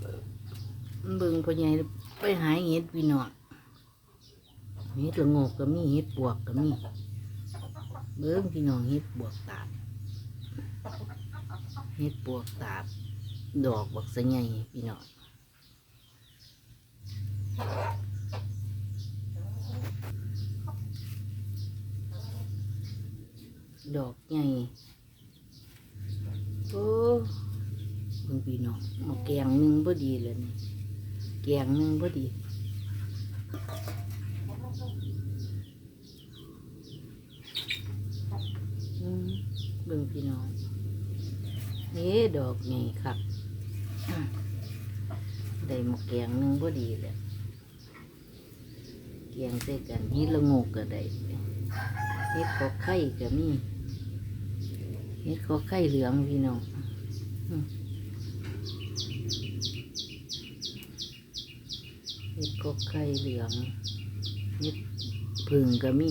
เบิ่งพ่อใหญ่ไปหาเห็ดพี่น้องเห็ดละโงกก็มีเห็ดปวกก็มีเบิ่งพี่น้องเห็ดปวกตาบเห็ดปวกตาบดอกบักสะใหญ่พี่น้องดอกใหญ่โอ้ เบิ่งพี่น้องมาแกงหนึ่งพอดีเลยนี่แกงหนึ่งพอดีเบิ่งพี่น้องนี่ดอกใหญ่ครับได้หมกแกงหนึ่งพอดีเลยแกงใส่กันนี่ละงกก็ได้เฮ็ดขอไข่ก็มีเฮ็ดขอไข่เหลืองพี่น้องอืมเฮ็ดขอ ไข่เหลืองเฮ็ดผึ่งก็มี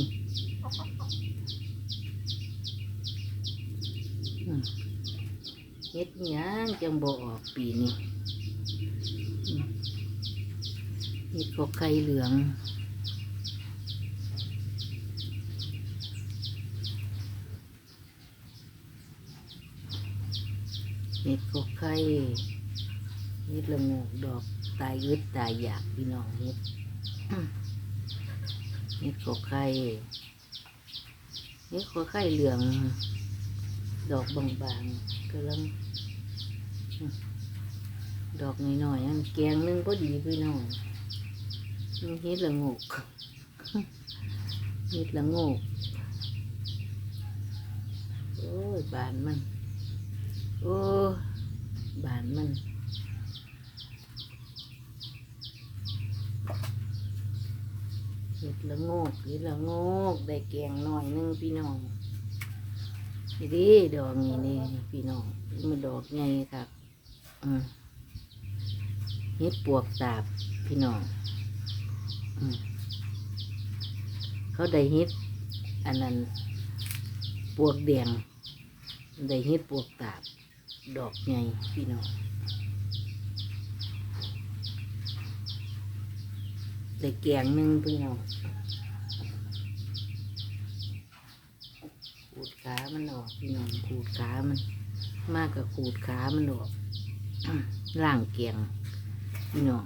เฮ็ดหยังจังบ่ออกปีนี้อืมเฮ็ดขอไข่เหลืองเฮ็ดขอไข่เฮ็ดละโงกดอก ตายยึดตายอยากพี่น้องเฮ็ดเฮ็ดขอไข่เฮ็ดขอไข่เหลือง ดอกบางๆกำลังดอกน้อยๆอันแกงนึงพอดีพี่น้องนี่เฮ็ดละโงกเฮ็ดละโงกโอ้ยบานมัน โอ้บานมันเฮ็ด ละโงกเฮ็ดละโงกได้แกงหน่อยหนึงพี่น้องนี่ดิดอกนี่นี่พี่น้องมันดอกใหญ่ครับอืมเฮ็ดปวกตาบพี่น้องอืมเขาได้เฮ็ดอันนั้นปวกแดงได้เฮ็ดปวกตาบดอกใหญ่พี่น้อง ได้แกงหนึ่งพี่น้องขูดขามันออกพี่น้องขูดขามัน มากกับขูดขามันออกล่างเกียงพี่น้อง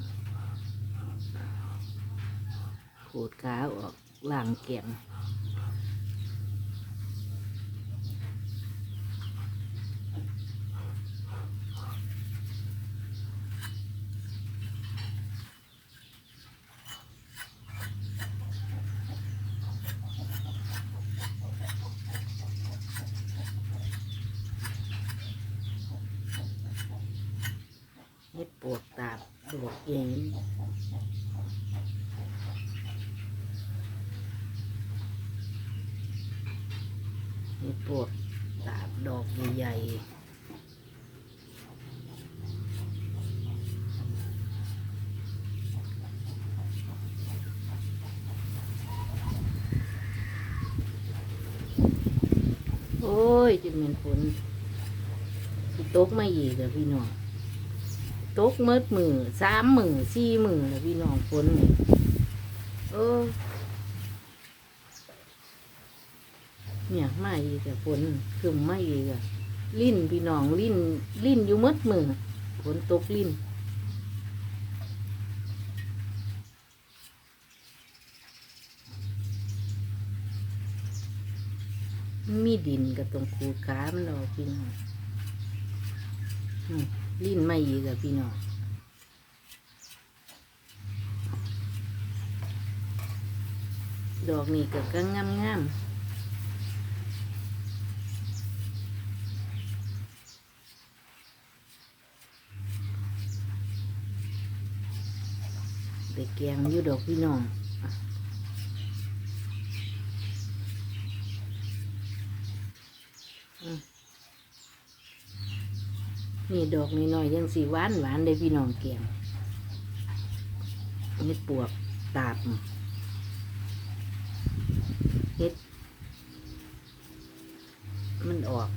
ขูดขาออกล่างเกียง เฮ็ดปวดตาบดอกใหญ่เฮ็ดปวดตาดอกใหญ่โอ้ยจะเป็นฝนตกมาอีกอะพี่น้อง ตกเมืดมือสามมือสี่มือแล้วพี่น้องฝนนี่เออเนี่ยมาอีกแต่ฝนขึ้นมาอีกอะลิ้นพี่น้องลิ้นลิ้นอยู่เมืดมือฝนตกลิ้นมีดินกับตรงขูขามันออกพี่น้องอืม ลิ้นไม่อีกอะพี่น้องดอกนี่ก็ก็งามงามๆไปแกงอยู่ดอกพี่น้องอืม นี่ดอกนี่น้อยยังสีหวานหวานเลยพี่น้องเกียงเห็ดปวกตาบเห็ด มันออก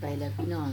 ไปแล้วพี่น้อง